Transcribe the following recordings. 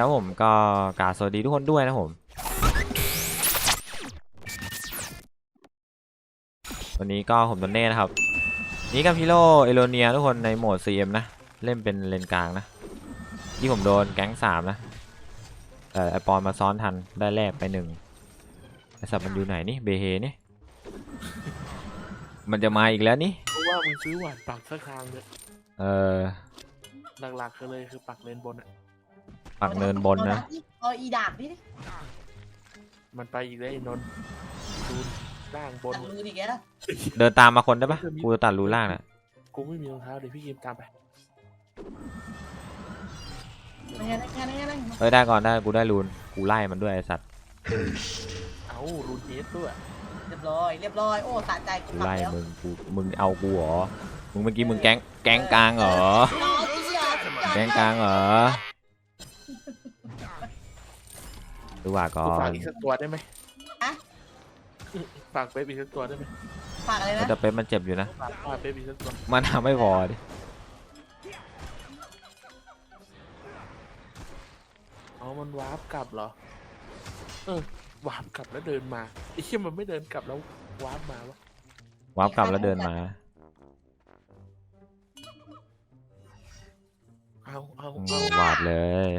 ครับผมก็กราบสวัสดีทุกคนด้วยนะผม วันนี้ก็ผมโดนเน่นะครับ นี่กับพิโลเอโลเนียทุกคนในโหมด CM นะ เล่นเป็นเลนกลางนะ ที่ผมโดนแก๊งสามนะแต่ไอปอนมาซ้อนทันได้แลกไปหนึ่งไอสับมันอยู่ไหนนี่เบเฮนี่ มันจะมาอีกแล้วนี่เพราะว่ามึงซื้อหวานปักสักทางเลยเออหลักๆก็เลยคือปักเลนบนอะ ปักเนินบนนะ เอาอีดาบนี่ดิมันไปอีกแล้วไอ้นนท์ดูล่างบนตัดมืออีกแล้วเดินตามมาคนได้ปะกูจะตัดรูล่างน่ะกูไม่มีรองเท้าเดี๋ยวพี่เกมตามไป ไม่งั้นไม่งั้นไม่งั้นไม่งั้นเอ้ยได้ก่อนได้กูได้รูนกูไล่มันด้วยไอสัตว์เอ้ารูนเฮดด้วยเรียบร้อย เรียบร้อย โอ้สะใจกูกูกลับไล่แล้วมึงกูมึงเอากูเหรอมึงเมื่อกี้มึงแก๊งแก๊งกลางเหรอน้องเชียร์แก๊งกลางเหรอ ดูว่าก่อกูฝากนอีกสักตัวได้ไหมฝากเป๊ปอีกสักตัวได้ไหมฝากอะไรนะแต่เป็นมันเจ็บอยู่นะ ฝากฝากเป๊ปอีกสักตัวมันทำไม่พอดิอ๋อมันวาร์ปกลับเหรอ เออวาร์ปกลับแล้วเดินมาไอ้เชี่ยมันไม่เดินกลับแล้ววาร์ปมาวะวาร์ปกลับแล้วเดินมา เอาเอาอืมเอาวาดเลย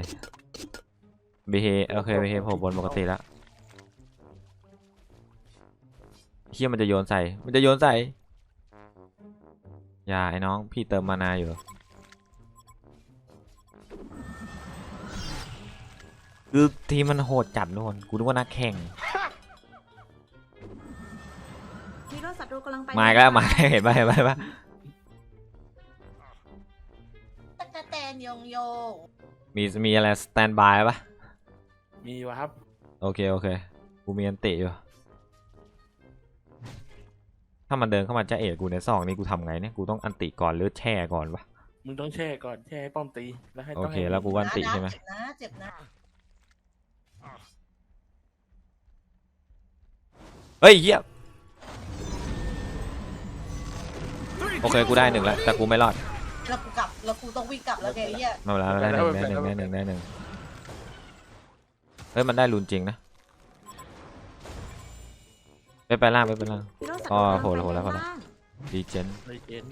บีเฮโอเคบีเฮผมบนปกติแล้วเฮียมันจะโยนใส่ มันจะโยนใส่ อย่าไอ้น้องพี่เติมมานาอยู่คือทีมมันโหดจัดทุกคนกูนึกว่านักแข่ง ฮีโร่ศัตรูกำลังไปมาอีกแล้วมาอีกแล้วเห็นปะเห็นปะเห็นปะตะกะแตนโยงโยงมีมีอะไรสแตนบายปะ มีวาร์ปโอเค โอเค กูมีอันติอยู่ ถ้ามันเดินเข้ามาจะเอะกูในซองนี่กูทำไงเนี่ย กูต้องอันติก่อนหรือแช่ก่อนวะ มึงต้องแช่ก่อนแช่ให้ป้อมตีแล้วให้โอต้องเคให้แล้วกูก็อันติใช่ไหม เจ็บนะเจ็บนะเฮ้ยเหี้ยโอเคกูได้หนึ่งแล้วแต่กูไม่รอดแล้วกูกลับแล้วกูต้องวิ่งกลับแล้วแกไอ้เหี้ยไม่เป็นไรไม่เป็นไรได้หนึ่งได้หนึ่งได้หนึ่งได้หนึ่ง เฮ้ยมันได้รุนจริงนะไปไปล่างไปไปล่างฮีโร่ศัตอ๋รูอกำลังโหแล้วโหแล้วไปโหแล้วบ้างดีเจนเลยเจน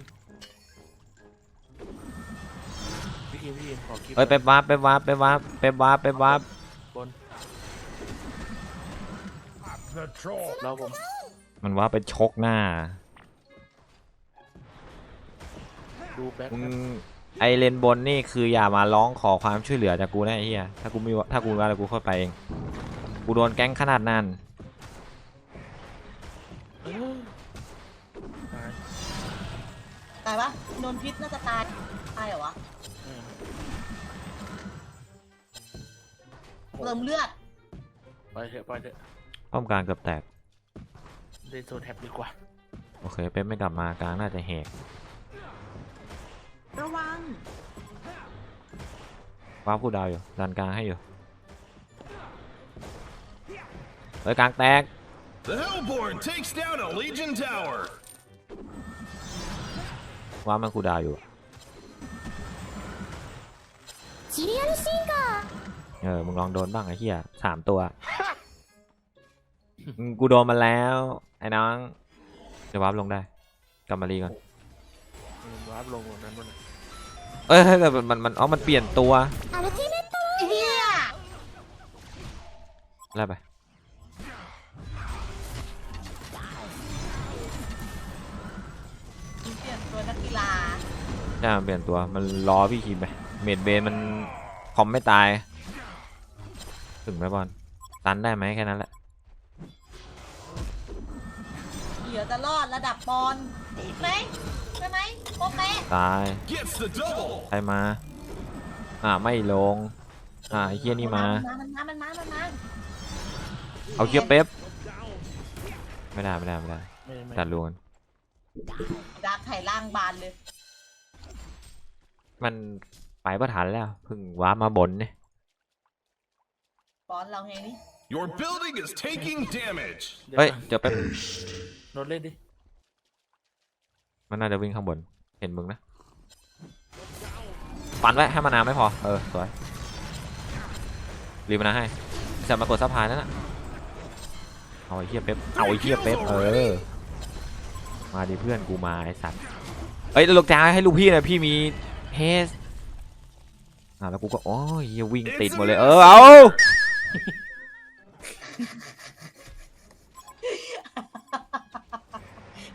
พี่เกมพี่เกมขอคลิปเฮ้ยไปวาร์ปไปวาร์ปไปวาร์ปไปวาร์ปไปวาร์ปบนรอผมมันวาร์ปไปชกหน้าดูแบ็คมึง ไอเลนบนนี่คืออย่ามาร้องขอความช่วยเหลือจากกูนะไอ้เหี้ยถ้ากูมีถ้ากูว่าแล้วกูค่อยไปเอง กูโดนแก๊งขนาดนั้นเออตายตายปะโดนพิษน่าจะตาย ตายเหรอวะเออเติมเลือด ไปเถอะไปเถอะป้อมกลางเกือบแตกเล่นโซนแท็บดีกว่า โอเค เป๊ปไม่กลับมากลางน่าจะแหก ว้าวผู้ดาวอยู่ดันกลางให้อยู่เฮ้ยกลางแตก The Hellborn takes down a Legion tower. ว้าวมันคูดาวอยู่เออมึงลองโดนบ้างไอ้เหี้ยสามตัวอืมกูโดนมาแล้ว ไอ้น้องเดี๋ยววาร์ปลงได้กลับมารีก่อนมันวาร์ปลงตรงนั้นมันน่ะ เอ้ยเฮ้ยแต่มันมันมันอ๋อมันเปลี่ยนตัวไอ้เหี้ยอะไรไปมึงเปลี่ยนตัวนักกีฬาใช่มันเปลี่ยนตัวมันล้อพี่คิมไปเมดเบนมันคอมไม่ตาย ถึงไหมบอลตันได้ไหมแค่นั้นแหละเหลือจะรอดระดับบอลไหมใช่ไหม โป๊ะเป๊ะตาย Gets the double. ใครมา อ่าไม่ลง อ่าไอ้เฮียนี่มา มันมา มันมา มันมา เอาเคียเป๊ปไม่ได้ไม่ได้ไม่ได้ไม่ไม่ตัดรวนดักไถ่ล่างบานเลย มันไปประทันแล้วเพิ่งว้าร์ปมาบนเนี่ยบอลเราไงนี่ Your building is taking damage. ดี๋วเฮ้ยก่อนเจอเป๊ปโดนเล่นดิ มันน่าจะวิ่งข้างบน เห็นมึงนะปันไว้ให้มานาวไม่พอ เออ สวย รีบมานะให้ไอ้สัตว์มากดซัพพลายนั่นน่ะเอาไอ้เหี้ยเป๊ปเอาไอ้เหี้ยเป๊ปเออ มาดิเพื่อนกูมาไอ้สัตว์เอ้ยลูกจ้าให้ลูกพี่หน่อยพี่มีเฮสอะแล้วกูก็โอ้ยเหี้ยวิ่งติดหมดเลยเออเอา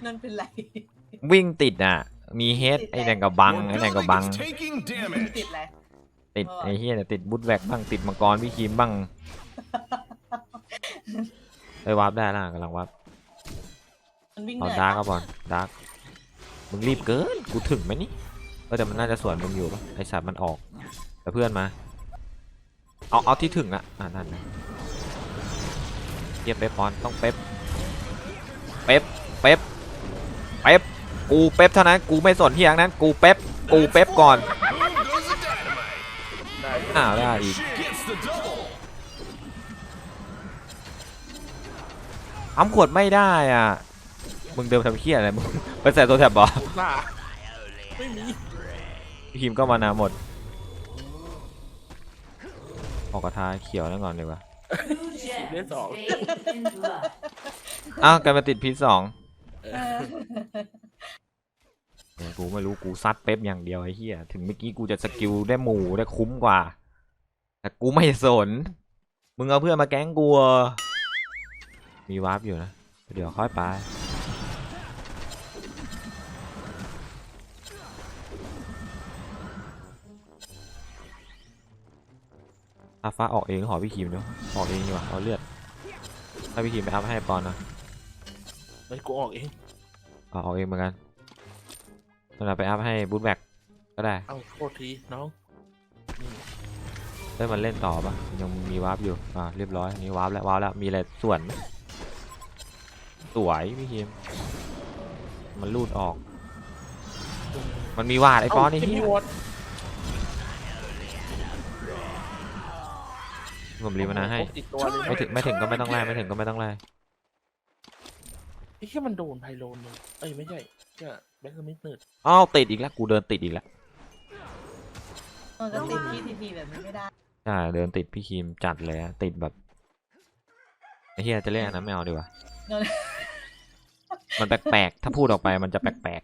นั่นเป็นไร วิ่งติดอะ มีเฮดไอ้แดงกับบัง Your ไอ้แดงกับ building บัง is taking damage. ติดอะไรติดเออไอ้เฮียเนี่ยติดบูทแวกบ้างติดมังกรพี่คีมบ้างไปวาร์ปได้ล่ะกำลังวาร์ปมันวิ่งเหเอานื่อยดาร์กปะก็บอลดาร์กมึงรีบเกินกูถึงไหมนี่เออแต่มันน่าจะสวนมึงอยู่ปะไอสัตว์มันออกแต่เพื่อนมา เอาเอาที่ถึงอะอ่านั่นนะเฮียเป๊ปปอนต้องเป๊ปเป๊ปเป๊ปเป๊ป กูเป๊ปเท่านั้นกูไม่สนที่อย่างนั้นกูเป๊ปกูเป๊ปก่อน Boom goes the dynamite. อ้าวได้อีก Gets the double. อ้ำขวดไม่ได้อะมึงเดิมทำเคี้ยอะไรมึงไปใส่ตัวแถบบอหน้าไม่มีทีมก็มานาหมดออกกระทาเขียวนั่นก่อนดีกว่าเล่นสองอ้าวกลายมาติดพีสอง เออเออกูไม่รู้กูซัดเป๊ปอย่างเดียวไอ้เหี้ยถึงเมื่อกี้กูจะสกิลได้หมู่ได้คุ้มกว่า แต่กูไม่สน มึงเอาเพื่อนมาแก๊งกูเหรอมีวาร์ปอยู่นะ เดี๋ยวค่อยไป อาฟ้าออกเองหรือหอพี่คิมเนาะออกเองดีกว่าเอาเลือด ถ้าพี่คิมไปอัพให้ปอนนะ ไอ้กูออกเอง เอาออกเองเหมือนกันนั่นแหละไปอัพให้บูทแบ็กก็ได้เอาโทษทีน้องนี่ได้มันเล่นต่อปะยังมีวาร์ปอยู่ อ่าเรียบร้อยอันนี้วาร์ปแล้ววาร์ปแล้ว มีอะไรส่วนไหมสวยพี่คิมมันรูดออก มันมีวาดไอ้ปอนไอ้เาเหี้ย มีวอดผมรีมานาให้พกติดตัวเลยไม่ถึงไม่ถึงก็ไม่ต้องไล่ไม่ถึงก็ไม่ต้องไล่ ไอ้ที่มันโดนไพโลนเลยเอ้ยไม่ใช่เนี่ยแบ็คมิดเนิร์ดอ้าวติดอีกแล้วกูเดินติดอีกแล้วเออก็ติดพี่ทีพีแบบนี้ไม่ได้ใช่เดินติดพี่คิมจัดเลยอะติดแบบไอ้เหี้ยจะเล่นอันนั้นไม่เอาดีกว่า เงินมันแปลกๆ ถ้าพูดออกไปมันจะแปลก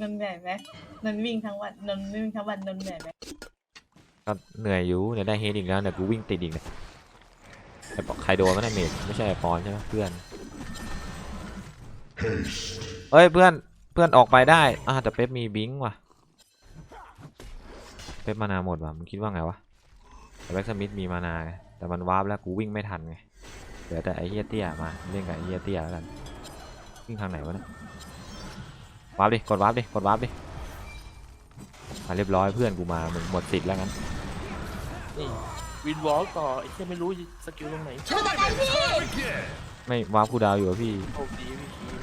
นนเหนื่อยไหมนนวิ่งทั้งวันนนวิ่งทั้งวันนนเหนื่อยไหมๆก็เหนื่อยอยู่เดี๋ยวได้เฮดอีกแล้วเดี๋ยวกูวิ่งติดอีกเนี่ยไอ้ปอใครโดนไม่ได้เมดไม่ใช่ไอ้ปอนใช่ไหมเพื่อน เอ้ยเพื่อนเพื่อนออกไปได้อ่าแต่เป๊ปมีบิงค์ว่ะ เป๊ปมานาหมดว่ะมึงคิดว่าไงวะแต่แบ็กสมิธมีมานาไงแต่มันวาร์ปแล้วกูวิ่งไม่ทันไงเหลือแต่ไอ้เฮียเตี้ยมาเล่นกับไอ้เฮียเตี้ยแล้วกันวิ่งทางไหนวะเนี่ยวาร์ปดิกดวาร์ปดิกดวาร์ปดิอะเรียบร้อยเพื่อนกูมามึงหมดสิทธิ์แล้วงั้นนี่วินวอล์กต่อไอ้ที่ไม่รู้สกิลตรงไหน Again. ไม่วาร์ปคูลดาวน์อยู่อะพี่ โชคดีพี่คีม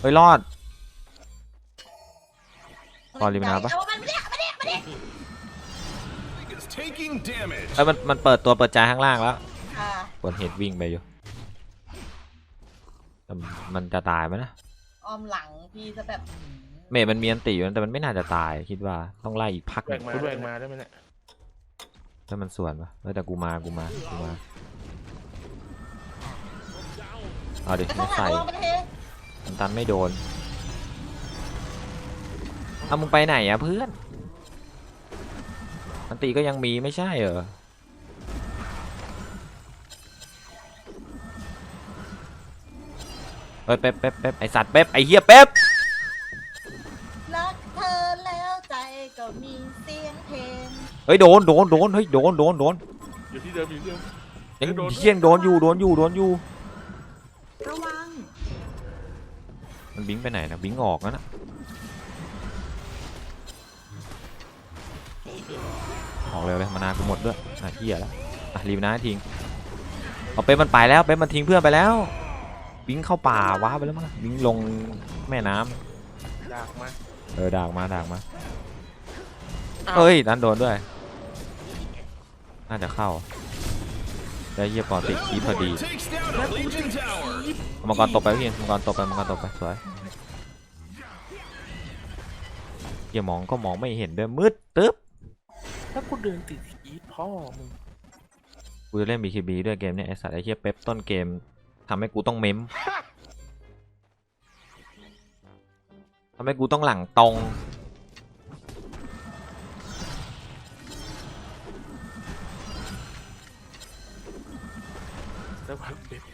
เฮ้ยรอด พอริมน้ำปะ เอามันไม่ได้ไม่ได้ไม่ได้ Building is taking damage. เอ้ยมันมันเปิดตัวเปิดใจข้างล่างแล้วอ่ากดเห็ดวิ่งไปอยู่แต่มันจะตายไหมนะออมหลังพี่จะแบบหืมเมย์มันมีอันติอยู่นะแต่มันไม่น่าจะตายคิดว่าต้องไล่อีกพักหแบนึ่กงมาคุณแบกมาได้ไหมเนี่ยถ้ามันส่วนปะเออแต่กูมากูมากูมา เอาดิไม่ต้ไม่องหลัใส่งลงไปเทมันตันไม่โดนเอามึงไปไหนอะเพื่อนอันติก็ยังมีไม่ใช่เหรอเฮ้ยเป๊ปเป๊ปเป๊ปไอสัตว์เป๊ปไอเหี้ยเป๊ปรักเธอแล้วใจก็มีเสียงเพลง เฮ้ยโดนโดนโดนเฮ้ยโดนโดนโดนอยู่ที่เดิมอยู่ที่เดิมยังโดนเที่ยงโดนอยู่โดนอยู่โดนอยู่ มันบิงไปไหนนะบิงออกแล้วนะออกเร็วเลยมานากูหมดด้วยอะเหี้ยแล้วอะรีบนะทิ้งเอาเป๊ปมันไปแล้วเป๊ปมันทิ้งเพื่อนไปแล้วบิงเข้าป่าว้าไปแล้วมั้งบิงลงแม่น้ำดากมาเออดากมาดากมาอ้าวเอ้ยนั่นโดนด้วย น่าจะเข้า ได้เยี่ยปอ The ติดคีพอดี Hellborn takes down a Legion tower. เอามังกรตบไปพี่มังกรตบไปมังกรตบไปสวยเหี้ยมองก็มองไม่เห็นด้วยมืดตึ๊บถ้ากูเดินติดอีทพ่อมึงกูจะเล่น BKB ด้วยเกมเนี่ยไอสัตว์ไอเฮียเป๊ปต้นเกมทำให้กูต้องเม้มทำให้กูต้องหลังตรง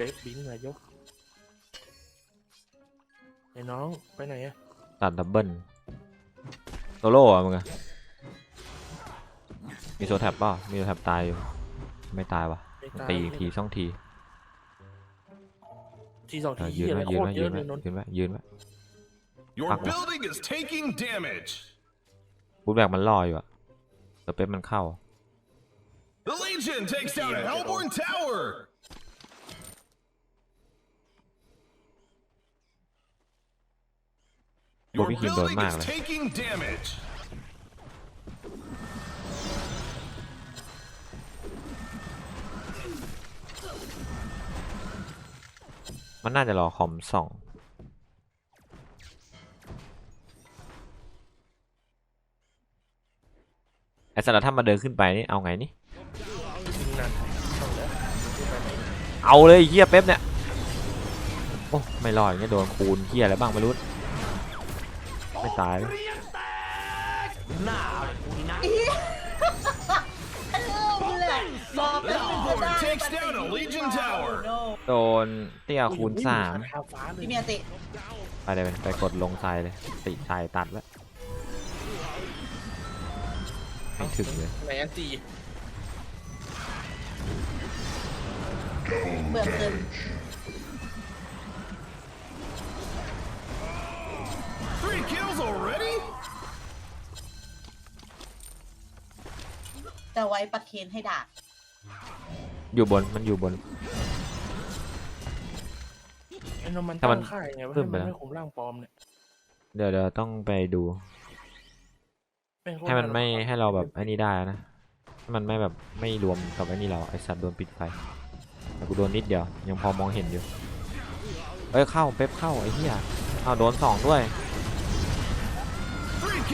ป๊ะเป๊ะบิงมายกไอ้น้องไปไหนอะตัดดับเบิลโซโล่อะมึงอะมีโซแท็บป่ะมีโซแท็บตายอยู่ ไม่ตายวะไม่ตายตีอีกทีสองทีทีสองเอทีอยืนอะไรไว้โคยืนตไว้รเยยืนอะไว้เลยนนท์ยืนไว้ยืนไว้ Your Fuck off. building is taking damage. บูทแบกมันรออยู่อะแต่เป๊ปมันเข้า The Legion takes down a Hellborn tower. Your Bobby King building đồn is mạng này. taking damage. มันน่าจะรอคอมสองไอสัตว์ถ้ามาเดินขึ้นไปนี่เอาไงนี่จริงนั่นต้องแล้วเอาเลยไอ้เฮียเป๊ปเนี่ย โอ้ ไม่รอดอย่างเงี้ยโดนคูณเฮียอะไรบ้างไม่รู้ ไม่ตายเออแหละบอกเป็นหนึ่งก็ได้ takes down a Legion tower โดนเตี้ยคูณสามทาฟ้าเลยพี่เมียติไปเลยไปกดลงทรายเลยติทรายตัดแล้วไม่ถึงเลยไหนอันตีเบื่อเกิน Three kills already? จะไว้ประเคนให้ด่าอยู่บนมันอยู่บน ไอ้นนท์มันถ้ามัตั้นงค่ายไงว่าขึ้ให้นไปมันแล้ว ไม่คุมร่างปลอมเนี่ยเดี๋ยวเดี๋ยวต้องไปดูแงโคตรให้มันไม่ารักให้เราแบบไอ้นี่ได้นะให้มันไม่แบบไม่รวมกับไอ้นี่เราไอสัตว์โดนปิดไฟแต่กูโดนนิดเดียวยังพอมองเห็นอยู่เอ้ยเข้าเป๊ปเข้าไอ้เหี้ยเอาโดนสองด้วย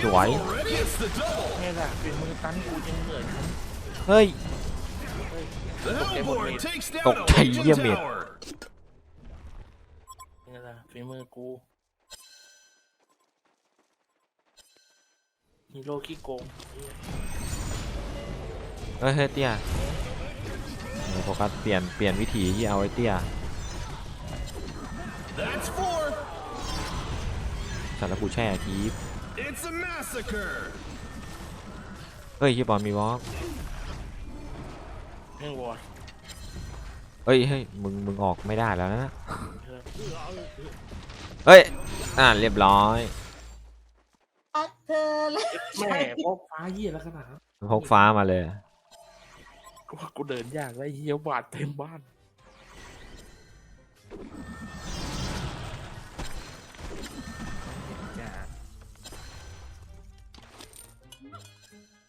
Three kills Đuổi. already? It's the double. ไงล่ะเป็นมือตันกูยังเหนื่อยเฮ้ย The Okay, Hellborn một takes down Cục a thầy Legion diêm miệt. tower. ไงล่ะฝีมือกูฮีโร่ขี้โกงเฮ้ยเฮ้ยเตี้ยเดี๋ยวโฟกัสเปลี่ยนเปลี่ยนวิธีที่เอาไอ้เตี้ย That's four. สัตว์แล้วกูแช่คีฟ It's a massacre. เฮ้ยที่บอลมีวอล์กแม่งวอดเฮ้ยเฮ้ยมึงมึงออกไม่ได้แล้วนะเฮ้ยอ่าเรียบร้อยปักเธอแล้วแม่พกฟ้าเหี้ยแล้วขนาดนั้นพกฟ้ามาเลยกูว่ากูเดินยากแล้วไอ้เหี้ยบาดเต็มบ้าน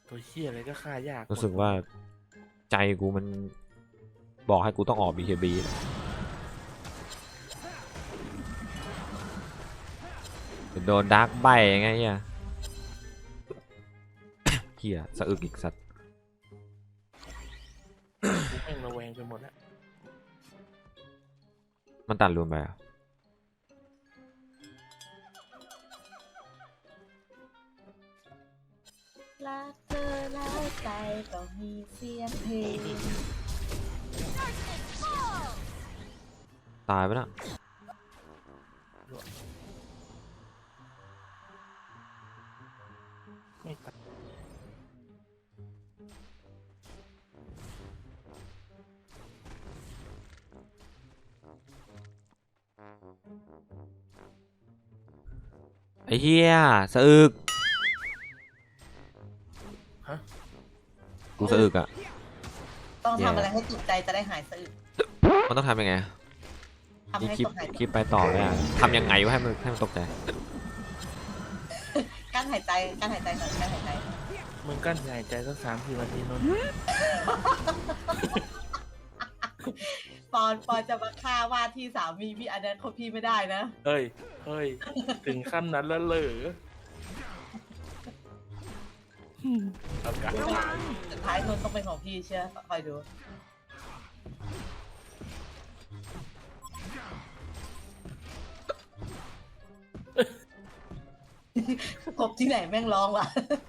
ตัวเหี้ยอะไรก็ฆ่ายากรู้สึกว่าใจกูมันบอกให้กูต้องออก BKB โดนดาร์กใบไงเฮียเฮียสะอึกอีกสัตว์กูแม่งระแวงไปหมดแล้วมันตัดรวมไปเหรอะ รักเธอแล้วใจก็มีเสียงเพลงตายไปแล้วไม่ตัดไอ้เฮียสะอึก สะอึกอะ ต้องแย่ทำอะไรให้จิตใจจะได้หายสะอึกมันต้องทำยังไงทำนี่ให้คลิปตกหายคลิปไปต่อเลยอะทำยังไงวะให้มันให้มันตกใจ กั้นหายใจกั้นหายใจหน่อยกั้นหายใจมึงกั้นหายใจสักสามสี่นาทีนนท์ปอนปอนจะมาฆ่าว่าที่สามีพี่อันนั้นเขาพี่ไม่ได้นะ เฮ้ย เฮ้ย ถึงขั้นนั้นแล้วเหรอ เอากันระวังสุดท้ายนนต้องเป็นของพี่เชื่อคอยดู กบที่ไหนแม่งร้องวะ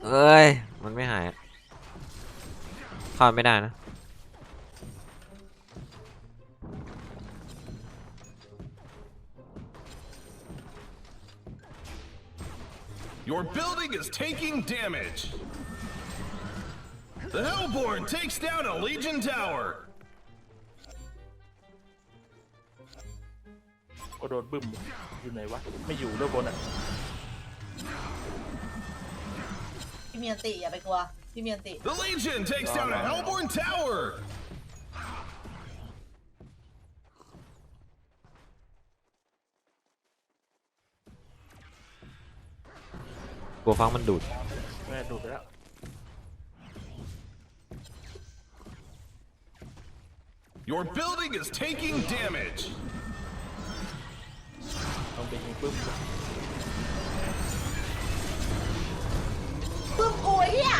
เอ้ย มันไม่หายเข้าไม่ได้นะ Your building is taking damage. The Hellborn takes down a Legion Tower. ก็โดนบึ้มอยู่ไหนวะ ไม่อยู่เรื่องบนอ่ะ พี่เมียนติอย่าไปกลัว พี่เมียนติ The Legion takes down a Hellborn Tower. ลัวฟังมันดูดแม่ดูดไปแล้ว Your building is taking damage. ต้องไปยิงบึ้มปึ้มกูไอ้เฮีย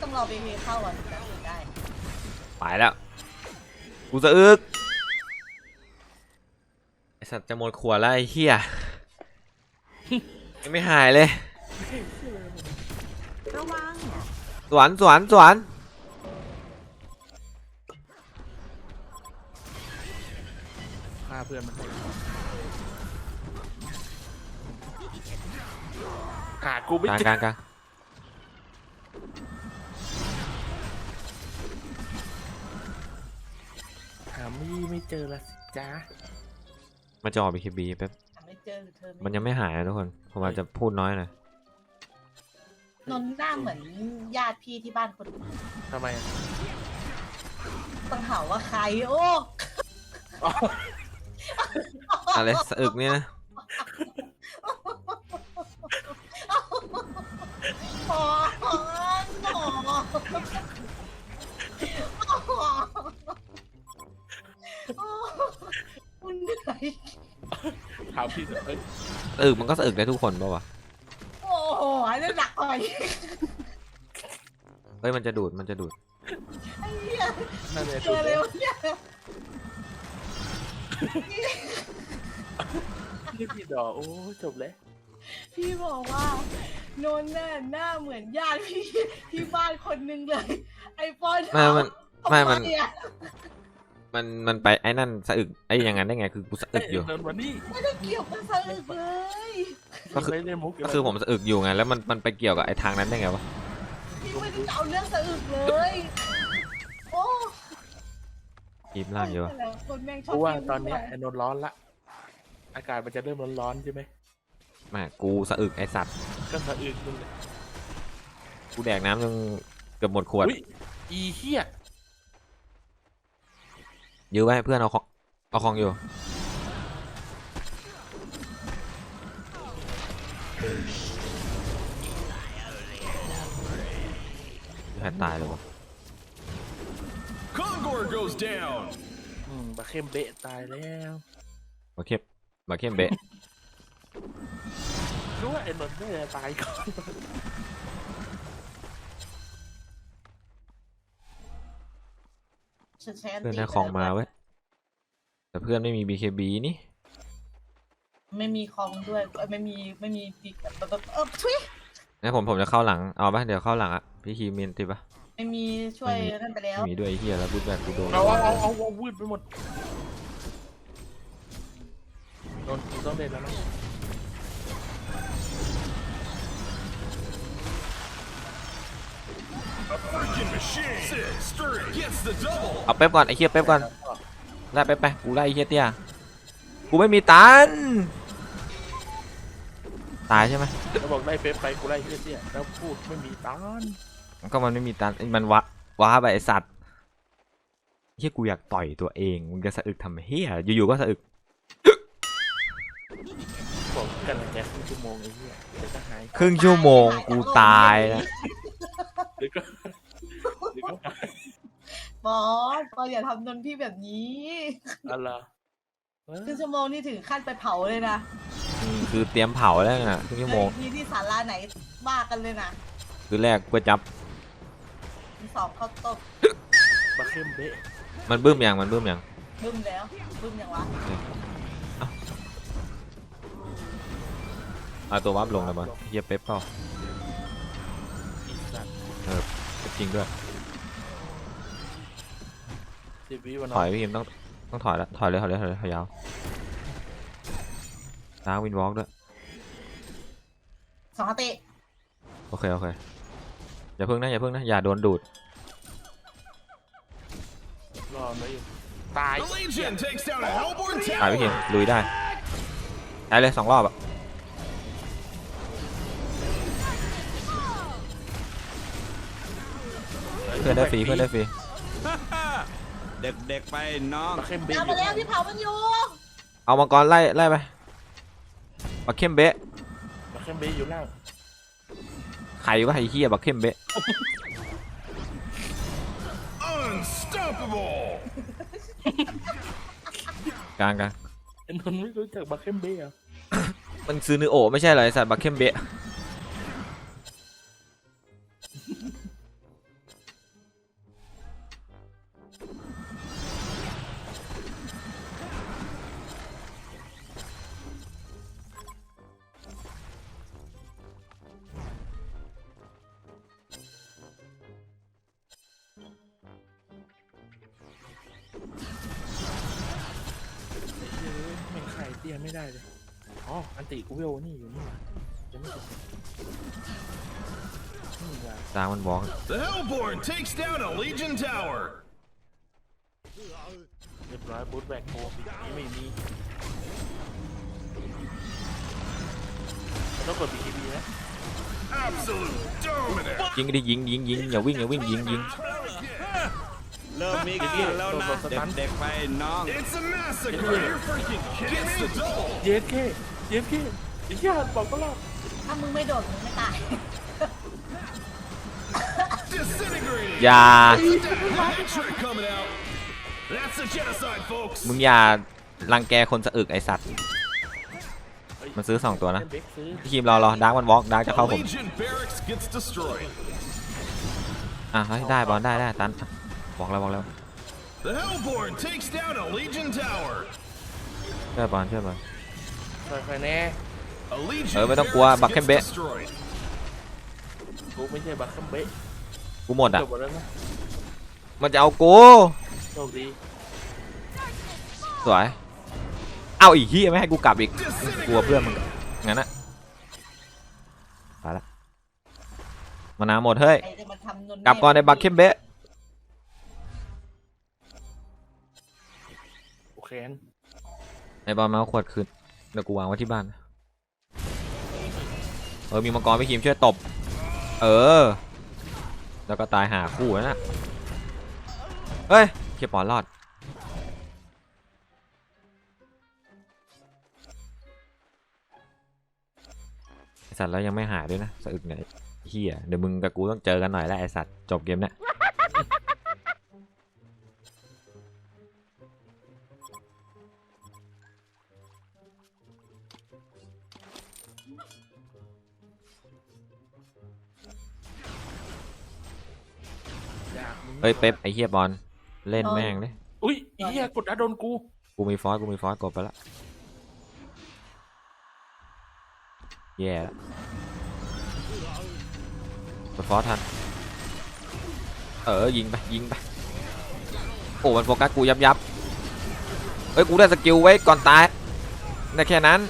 ต้องรอบีพีเข้าก่อนถึงจะถึงได้ ไปแล้ว กูจะอึกไอ สัตว์จะหมดขวดแล้วไอ้เหี้ยยังไม่หายเลย ระวัง สวนสวนสวนฆ่าเพื่อนมันหากูไม่กลางเจกอลางกลางหามี่ไม่เจอละสิจ้า มาจะออกบีเคบีแป๊บหาไม่เจอหรือเธอมันยังไม่หายนะทุกคน ผมอาจจะพูดน้อยหน่อยนนท์หน้าเหมือนญาติพี่ที่บ้านคนทำไมอะต้องหาว่าใครโอ้อ๋ออะไรสะอึกเนี่ยนะหมอหมอ ถามพี่เถอะเอ้ยสะอึกมันก็สะอึกได้ทุกคนป่าวะโอ้โหอันนี้หนักกว่าอีกเฮ้ยมันจะดูดมันจะดูดไอ้เหี้ยนั่นเลยเจอเร็วเนี่ยนี่พี่ดอกโอ้จบแล้วพี่บอกว่านนท์น่ะหน้าเหมือนญาติพี่ที่บ้านคนหนึงเลย ไอปอนไม่มัน ไม่มันทำอะ มันมันไปไอ้นั่นสะอึกไอ้อย่างนั้นได้ไงคือกูสะอึกอยู่ เดินมานี่ไม่ได้เกี่ยวกับสะอึกเลยก็คือไม่เล่นมุกก็คือผมสะอึกอยู่ไงแล้วมันมันไปเกี่ยวกับไอ้ทางนั้นได้ไงวะพี่ไม่ได้เอาเรื่องสะอึกเลยโอ้อีฟล่างเยอะแต่ละคนแม่งชเพอบราะว่ากิตอนเนี้ยไอ้นนท์ร้อนละ อากาศมันจะเริ่มร้อนๆใช่ไหมแม่กูสะอึกไอ้สัตว์ก็สะอึกมึงเลยกูแดกน้ำจนเกือบหมดขวด อุ๊ยอีเหี้ย ยื้อไว้เพื่อนเอาของเอาของอยู่แพ้ตายเลยวะ Kongor goes down. อืมบาเข้มเบะตายแล้วมาเข้มมาเข้มเบะ รู้ว่าไอ้นนท์ไม่ได้ตายก่อน ฉันใช้อันเพื่อนตีได้ของมาเว้ยแต่เพื่อนไม่มี BKB นี่ไม่มีคองด้วยเอ้ยไม่มีไม่มีปีกแบบแบบเออทุยงั้นผมผมจะเข้าหลังเอาปะเดี๋ยวเข้าหลังอะพี่คีมินติปะไม่มีช่วยไม่มีนั่นไปแล้ว ไม่มีด้วยไอ้เฮียแล้วพูดแบบกูโดนเอาเอาเอาเอาเอาวืดไปหมดนนท์กูต้องเล่นแล้วนะ เอาเป๊ปก่อนไอ้เฮียเป๊ปก่อนไล่เป๊ปไปกูไล่ไอ้เฮียเตี้ยกูไม่มีตันตายใช่ไหมแล้วบอกไล่เป๊ปไปกูไล่เฮี้ยเนี่ยแล้วพูดไม่มีตานก็มันไม่มีตันมันวะว้าไปไอสัตว์เฮียกูอยากต่อยตัวเองมึงจะสะอึกทำเฮียอยู่ๆก็สะอึกบอกกันแค่ครึ่งชั่วโมงไอ้เหี้ยเดี๋ยวก็หายครึ่งชั่วโมงกูตายนะ เดี๋ยวก็เดี๋ยวก็ หายบอสบอสอย่าทำนนพี่แบบนี้อะไรเออครึ่งชั่วโมงนี่ถึงขั้นไปเผาเลยนะอืมคือเตรียมเผาแล้วน่ะครึ่งชั่วโมงที่ที่ศาลาไหนว่ากันเลยนะคือแรกก๋วยจับที่สองข้าวต้มบะเข้มเบะมันบึ้มยังมันบึ้มยังบึ้มแล้วบึ้มยังวะเอาตัววับลงเลยบอลเฮียเป๊ปเปล่าอีสัตว์เป๊ปจริงด้วย สิบวิวันถอยพี่คิมต้องต้องถอยแล้วถอยเลยถอยเลยถอยเลยถอยยาวล้างวินวอล์กด้วยสองติโอเคโอเคอย่าเพิ่งนะอย่าเพิ่งนะอย่าโดนดูดรอมาอยู่ตาย The Legion takes down a Hellborn ถ่ายพี่คิม tower. ลุยได้ได้เลยสองรอบอะเพื่อนได้ฟรีเพื่อนได้ฟรี เด็กๆไปน้องบะเข้มเบะเอาอมายู่แล้วที่เผามันอยู่เอามังกรไล่ไล่ไปบักเข้มเบะบะเข้มเบะอยู่ล่างใครวะไอ้เหี้ยบักเข้มเบะ Unstoppable. กลางกลางไอ้นนท์ไม่รู้จักบะเข้มเบะเหรอมันซื้อนือโอะไม่ใช่เหรอไอสัตว์บักเข้มเบะ ไม่ได้เลย อ๋อ อันติกูเวลนี่อยู่นี่หว่าจะไม่ถูกนี่ว่ะกลางมันบอก The Hellborn takes down a Legion tower. เรียบร้อยบูทแบกโคนี่ไม่มีมันต้องกด BKB นะ Absolute dominant. ยิงก็ได้ยิงยิงยิงอย่าวิ่งอย่าวิ่งยิงยิง เริ่มมีกินแล้วนะเด็กๆไปน้อง It's a massacre. You're freaking kidding me. the double. เย็ดเคเย็ดเคไอ้เหี้ยบอกก็รอดถ้ามึงไม่โดดมึงไม่ตาย Disintegrating. อย่า Hat trick coming out. That's the genocide, folks. มึงอย่ารังแกคนสะอึกไอสัตว์ มันซื้อสองตัวนะเบคซื้อพี่คิมรอรอดาร์กมันวอล์กดาร์กจะ The เข้าผม Legion barracks gets destroyed. อะเฮ้ยได้บอลได้ได้ตัน บอกแล้วบอกแล้ว The Hellborn takes down a Legion tower. ช่วยบอลช่วยบอลค่อยๆแน่ A Legion เออไม่ต้องกลัว barracks บักเข้ม gets เบะ destroyed. กูไม่ใช่บัคคัมเบะกูหมดอะ จบหมดแล้วนะมันจะเอากูโชคดีสวย เอาอีกที่ไม่ให้กูกลับอีก กลัวเพื่อนมึงงั้นอะไปละมานาหมดเฮ้ยใครจะมาทำนนกลับก่อนในบักเข้มเบะ โอเคไอบอลมาเอาขวดคืนเดี๋ยวกูวางไว้ที่บ้าน เออมีมังกรพี่คิมช่วยตบ เออ แล้วก็ตายหาคู่แล้วนะเฮ้ยเคียปอนรอด ไอสัตว์แล้วยังไม่หายด้วยนะสะอึกเนี่ยเฮียเดี๋ยวมึงกับกูต้องเจอกันหน่อยแล้วไอสัตว์จบเกมเนี้ย เฮ้ยเป๊ปไอเฮียบอลเล่นแม่งเลยอุ้ยไอ้เหี้ยกดอัดโดนกู กูมีฟอสกูมีฟอสกดไปละแย่ละกดฟอสทัน เออยิงไปยิงไปโอ้มันโฟกัสกูยับยับเฮ้ยกูได้สกิลไว้ก่อนตายได้แค่นั้น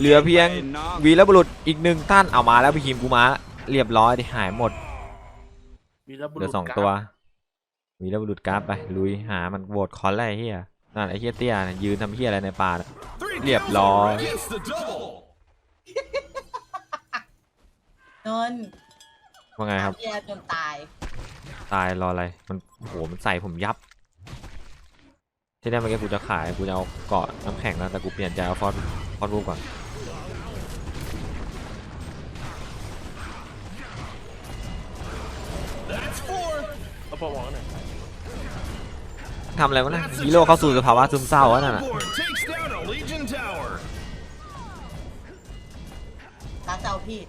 เหลือเพียงไปน้องวีรบุรุษอีกหนึ่งท่านเอามาแล้วพี่คิมกูมาละเรียบร้อยดิหายหมดมีระบุเหลือสองตัวมีแล้วบุรุษกราฟไปลุยหามันโหวตคอนไล่เฮียนั่นไอ้เฮียเตี้ยน่ะยืนทำเฮียอะไรในป่าน่ะ Three Liệp thousand lò. gets the double. นนท์ว่าไงครับแย่จนตาย ตายรออะไรมันโอ้โหมันใส่ผมยับที่ได้เมื่อกี้กูจะขายกูจะเอาเกาะน้ำแข็งนะแต่กูเปลี่ยนใจเอาฟอส ฟอสรูปก่อน That's four. เอาพอมองหน่อยทำอะไรวะนะฮีโร่เข้าสู่สภาวะซึมเศร้าแล้วนั่นน่ะ Horde takes down a Legion tower. ตาเจ้าพี่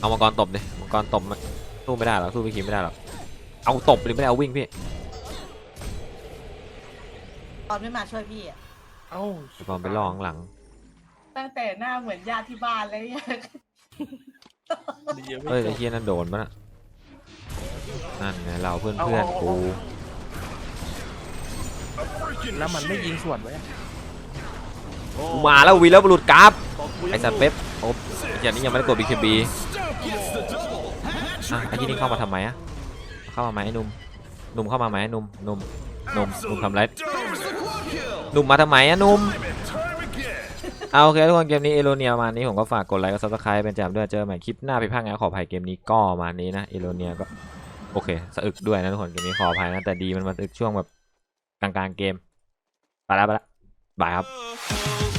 เอามังกรตบดิมังกรตบมันสู้ไม่ได้หรอกสู้พี่คิมไม่ได้หรอกเอาตบหรือไม่ได้เอาวิ่งพี่ตอนไม่มาช่วยพี่อะ เอ้าไอ้ปอนไปล่อข้างหลัง ตั้งแต่หน้าเหมือนญาติที่บ้านเลยเนี่ยดียังไม่เฮ้ยจไอ้บ เฮียนั่นโดนปะน่ะนั่นไงเราเพื่อนเพื่อนๆกู Freaking แล้วมันไม่ shit. ยิงสวนไว้อะกูมาแล้ววีแล้วบุรุษกราฟตบกูไอสัตว์เป๊ปโอ้อย่างนี้ยังไม่ได้กดบีเคบี Stop gets the double. อะไอ้ที่นี่เข้ามาทำไมอะเข้ามาไหมไอ้หนุ่มหนุ่มเข้ามาไหมไอ้หนุ่มหนุ่มหนุ่มหนุ่มทำไร หนุ่มมาทำไมอะหนุ่มเอาโอเคทุกคนเกมนี้เอโรเนียมานี้ผมก็ฝากกดไลค์กดซับสไครป์เป็นแจมด้วยเจอใหม่คลิปหน้าพิพากษาขออภัยเกมนี้ก็มานี้นะเอโรเนียก็โอเคสะอึกด้วยนะทุกคนเกมนี้ขออภัยนะแต่ดีมันมาสะอึกช่วงแบบกลางๆเกมไปแล้วไปแล้วบายครับ